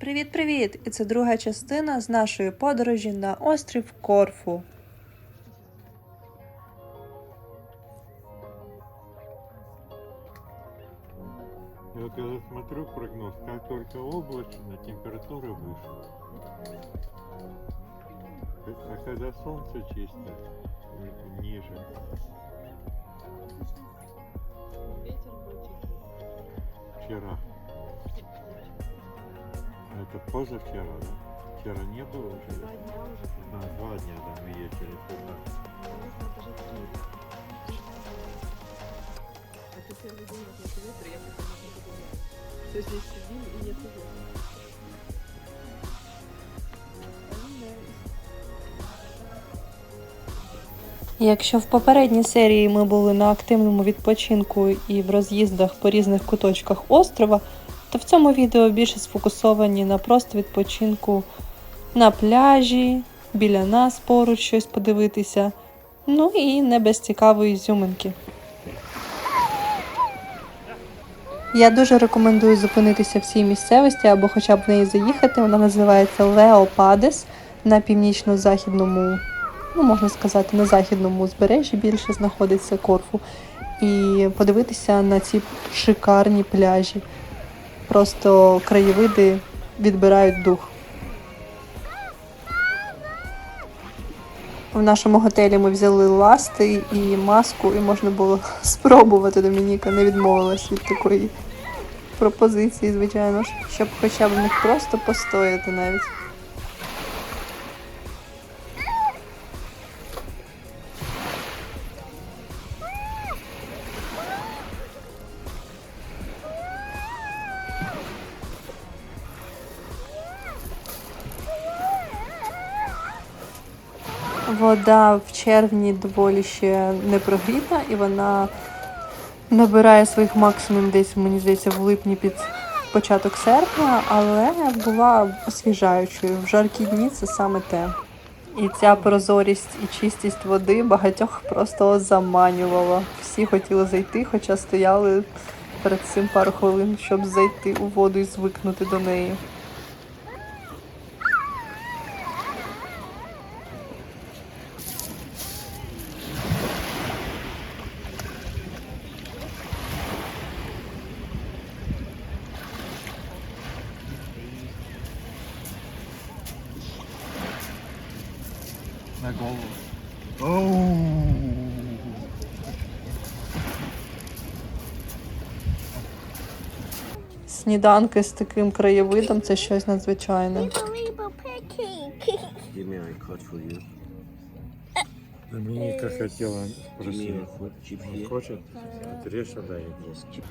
Привіт-привіт! І це друга частина з нашої подорожі на острів Корфу. Я вот когда смотрю прогноз, как только облачно, температура выше. А когда солнце чисто, ни- ниже. Ветер будет. Вчера Это позавчера, да? Вчера не было уже? Два дня уже. А, два дня, да, мы ездили туда. Нужно даже такие. А ты первый день вот нет ветра, я так не подумала. Все здесь сидим и нет ветра. Якщо в попередній серії ми були на активному відпочинку і в роз'їздах по різних куточках острова, то в цьому відео більше сфокусовані на просто відпочинку на пляжі, біля нас поруч щось подивитися, ну і не без цікавої зюминки. Я дуже рекомендую зупинитися в цій місцевості або хоча б в неї заїхати. Вона називається Леопадес на північно-західному ну можна сказати, на західному узбережжі більше знаходиться Корфу. І подивитися на ці шикарні пляжі. Просто краєвиди відбирають дух. В нашому готелі ми взяли ласти і маску, і можна було спробувати. Домініка не відмовилась від такої пропозиції, звичайно ж, щоб хоча б в них просто постояти навіть. Вода в червні доволі ще не прогріта, і вона набирає своїх максимум десь, мені здається, в липні під початок серпня, але була освіжаючою. В жаркі дні це саме те. І ця прозорість і чистість води багатьох просто заманювала. Всі хотіли зайти, хоча стояли перед цим пару хвилин, щоб зайти у воду і звикнути до неї. На голову. Сніданки з таким краєвидом це щось надзвичайне. Yes, chip.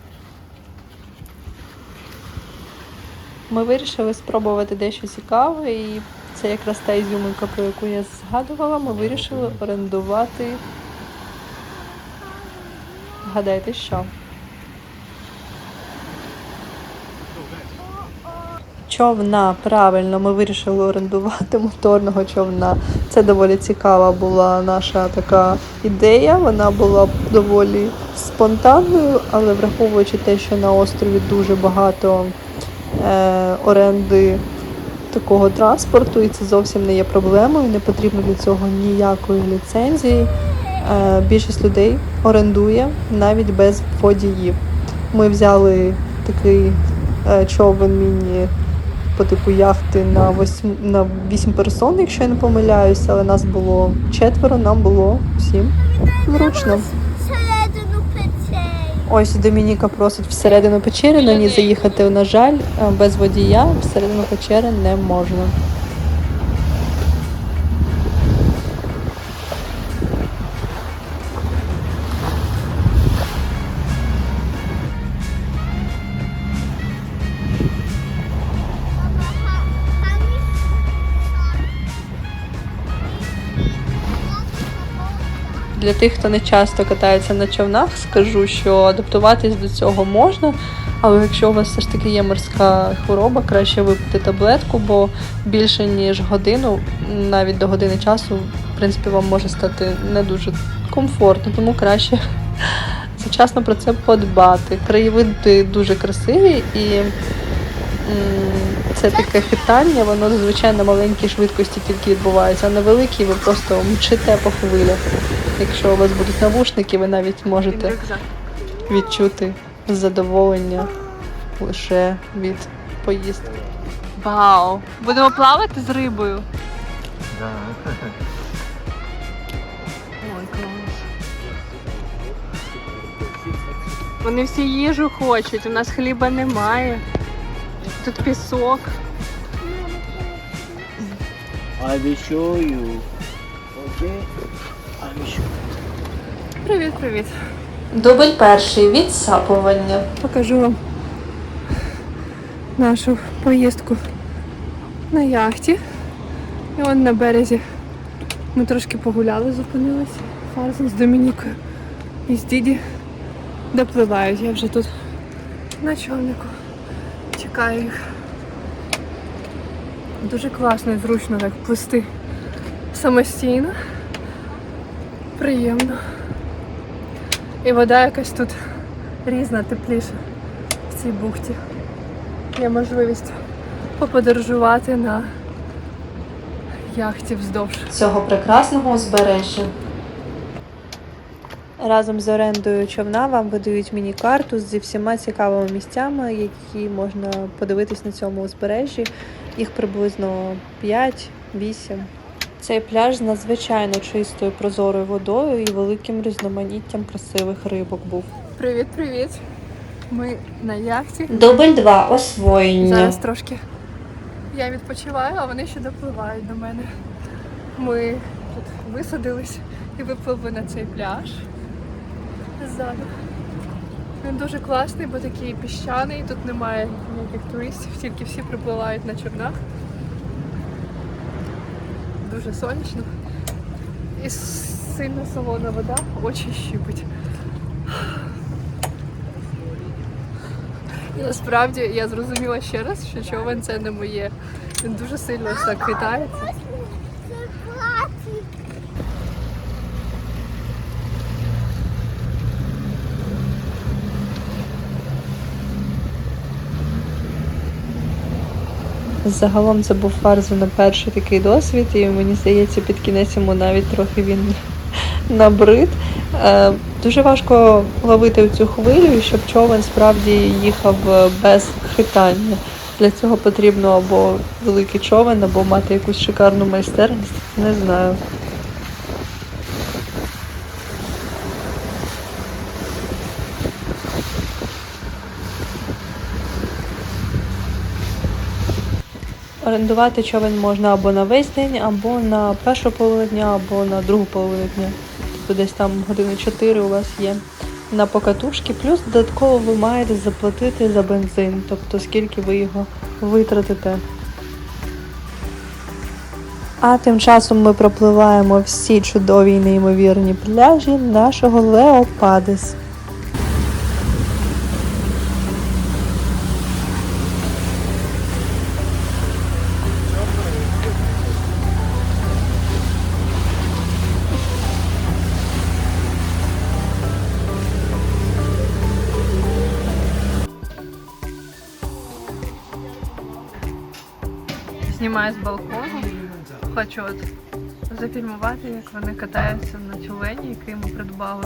Ми вирішили спробувати дещо цікаве, і це якраз та ізюминка, про яку я згадувала. Ми вирішили орендувати. Гадайте, що? Човна, правильно, ми вирішили орендувати моторного човна. Це доволі цікава була наша така ідея. Вона була доволі спонтанною, але враховуючи те, що на острові дуже багато е, оренди такого транспорту, і це зовсім не є проблемою. Не потрібно для цього ніякої ліцензії. Е, більшість людей орендує навіть без водіїв. Ми взяли такий е, човен міні по типу яхти на 8, на 8 персон, якщо я не помиляюся, але нас було четверо, нам було всім зручно. Ось Домініка просить всередину печери, на ній заїхати, на жаль, без водія всередину печери не можна. Для тих, хто не часто катається на човнах, скажу, що адаптуватись до цього можна. Але якщо у вас все ж таки є морська хвороба, краще випити таблетку, бо більше ніж годину, навіть до години часу, в принципі, вам може стати не дуже комфортно, тому краще завчасно про це подбати. Краєвиди дуже красиві і це таке хитання, воно зазвичай на маленькій швидкості тільки відбувається, а на великій ви просто мчите по хвилях. Якщо у вас будуть навушники, ви навіть можете відчути задоволення лише від поїздки. Вау! Будемо плавати з рибою. Да. Ой, клас. Вони всі їжу хочуть, у нас хліба немає. Тут пісок. I will show you. Okay? I will show Привіт, привіт. Дубль перший відсапування. Покажу вам нашу поїздку на яхті. І он на березі. Ми трошки погуляли, зупинилися. Фарзен з Домінікою і з Діді допливають. Я вже тут на човнику. Чекаю їх. Дуже класно і зручно так плисти самостійно. Приємно. І вода якась тут різна, тепліша в цій бухті. Є можливість поподорожувати на яхті вздовж. цього прекрасного узбережжя. Разом з орендою човна вам видають міні-карту зі всіма цікавими місцями, які можна подивитись на цьому узбережжі. Їх приблизно 5-8. Цей пляж з надзвичайно чистою прозорою водою і великим різноманіттям красивих рибок був. Привіт, привіт! Ми на яхті. Дубль 2. Освоєння. Зараз трошки я відпочиваю, а вони ще допливають до мене. Ми тут висадились і випливли на цей пляж ззаду. Він дуже класний, бо такий піщаний, тут немає ніяких туристів, тільки всі припливають на човнах. Дуже сонячно. І сильно солона вода, очі щипить. І насправді я зрозуміла ще раз, що човен це не моє. Він дуже сильно так хитається. Загалом це був фарзу на перший такий досвід, і мені здається, під кінець йому навіть трохи він набрид. Е, дуже важко ловити цю хвилю, щоб човен справді їхав е, без хитання. Для цього потрібно або великий човен, або мати якусь шикарну майстерність. Не знаю. Орендувати човен можна або на весь день, або на першу половину дня, або на другу половину дня. Тобто десь там години 4 у вас є на покатушки. Плюс додатково ви маєте заплатити за бензин, тобто скільки ви його витратите. А тим часом ми пропливаємо всі чудові і неймовірні пляжі нашого Леопадис. Знімаю з балкону. Хочу от зафільмувати, як вони катаються на човені, який ми придбали.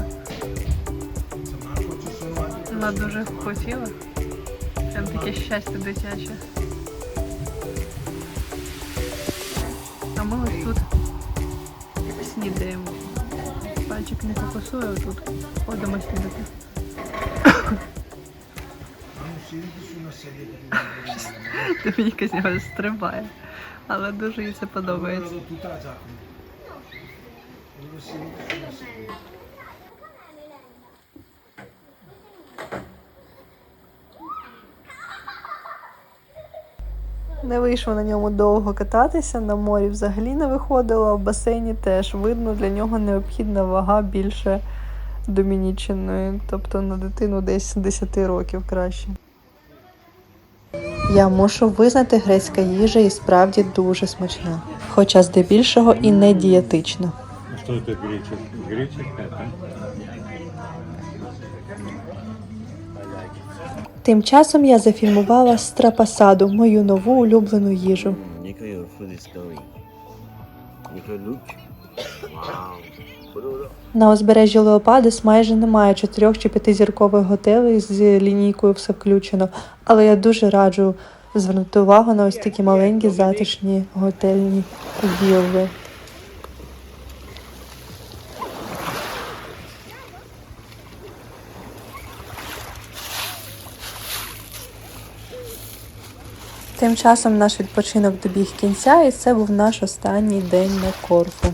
Вона дуже хотіла. Прям таке щастя дитяче. А ми ось тут снідаємо. Пальчик не фокусує, а тут ходимо снідати. Домініка з нього стрибає. Але дуже їй це подобається. Не вийшло на ньому довго кататися, на морі взагалі не виходило, а в басейні теж видно, для нього необхідна вага більше домініченої, тобто на дитину десь 10 років краще. Я мушу визнати, грецька їжа і справді дуже смачна, хоча здебільшого і не дієтична. А что это греческое? Греческое. Тим часом я зафільмувала страпасаду, мою нову улюблену їжу. Nico, На узбережжі Леопадис майже немає чотирьох чи п'ятизіркових готелей з лінійкою все включено, але я дуже раджу звернути увагу на ось такі маленькі затишні готельні вілли. Тим часом наш відпочинок добіг кінця, і це був наш останній день на Корфу.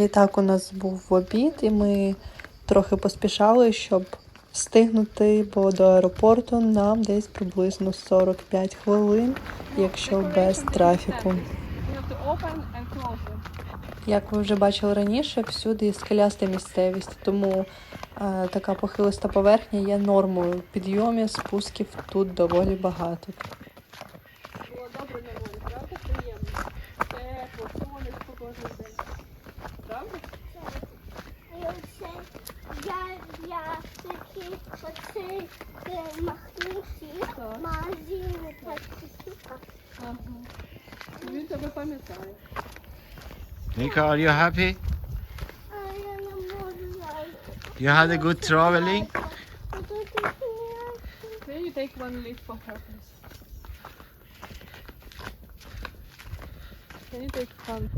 Літак у нас був в обід, і ми трохи поспішали, щоб встигнути, бо до аеропорту нам десь приблизно 45 хвилин, якщо без трафіку. Як ви вже бачили раніше, всюди скеляста місцевість, тому е, така похилиста поверхня є нормою. Підйомів, спусків тут доволі багато. Було добре на волі, правда? Приємно. Тепло, сонечко кожен день. Правда? Оце я, я такий оцей е, махнувший Так. магазин такі. Ага. Він тебе пам'ятає. Nico, are you happy? You had a good traveling? Then you take one leaf for her, please. Can you take one?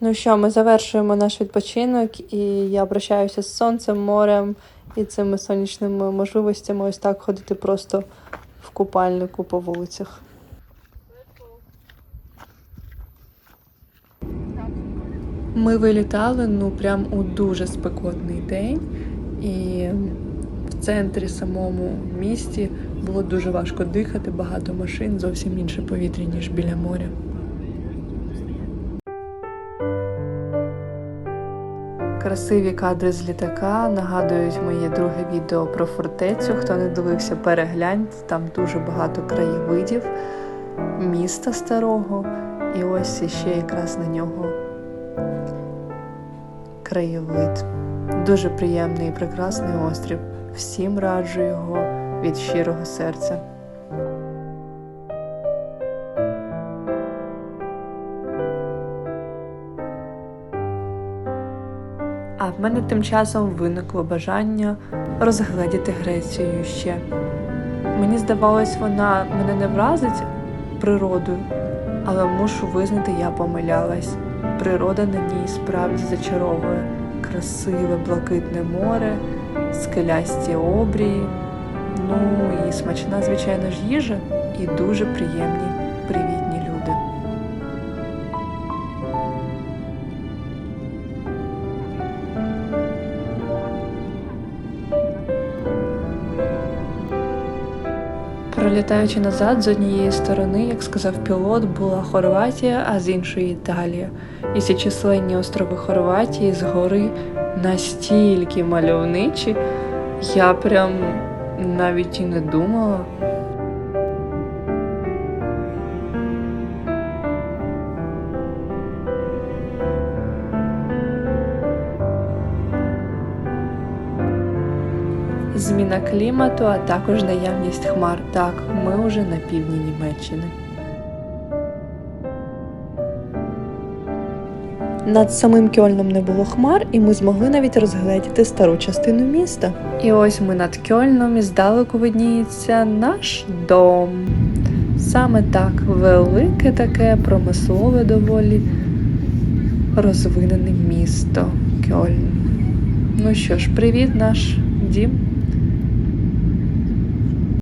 Ну що, ми завершуємо наш відпочинок, і я прощаюся з сонцем, морем і цими сонячними можливостями ось так ходити просто в купальнику по вулицях. Ми вилітали ну прям у дуже спекотний день, і в центрі самому місті було дуже важко дихати, багато машин, зовсім інше повітря, ніж біля моря. Красиві кадри з літака нагадують моє друге відео про фортецю. Хто не дивився, перегляньте. Там дуже багато краєвидів міста старого. І ось іще якраз на нього краєвид. Дуже приємний і прекрасний острів. Всім раджу його від щирого серця. А в мене тим часом виникло бажання розгледіти Грецію ще. Мені здавалось, вона мене не вразить природою, але мушу визнати, я помилялась. Природа на ній справді зачаровує красиве блакитне море, скелясті обрії, ну і смачна, звичайно ж, їжа, і дуже приємні, привітні люди. Пролітаючи назад з однієї сторони, як сказав пілот, була Хорватія, а з іншої Італія. І ці численні острови Хорватії згори настільки мальовничі, я прям навіть і не думала. Зміна клімату, а також наявність хмар. Так, ми вже на півдні Німеччини. Над самим Кьольном не було хмар, і ми змогли навіть розгледіти стару частину міста. І ось ми над Кьольном і здалеку видніється наш дом. Саме так, велике таке промислове доволі розвинене місто Кьольн. Ну що ж, привіт, наш дім.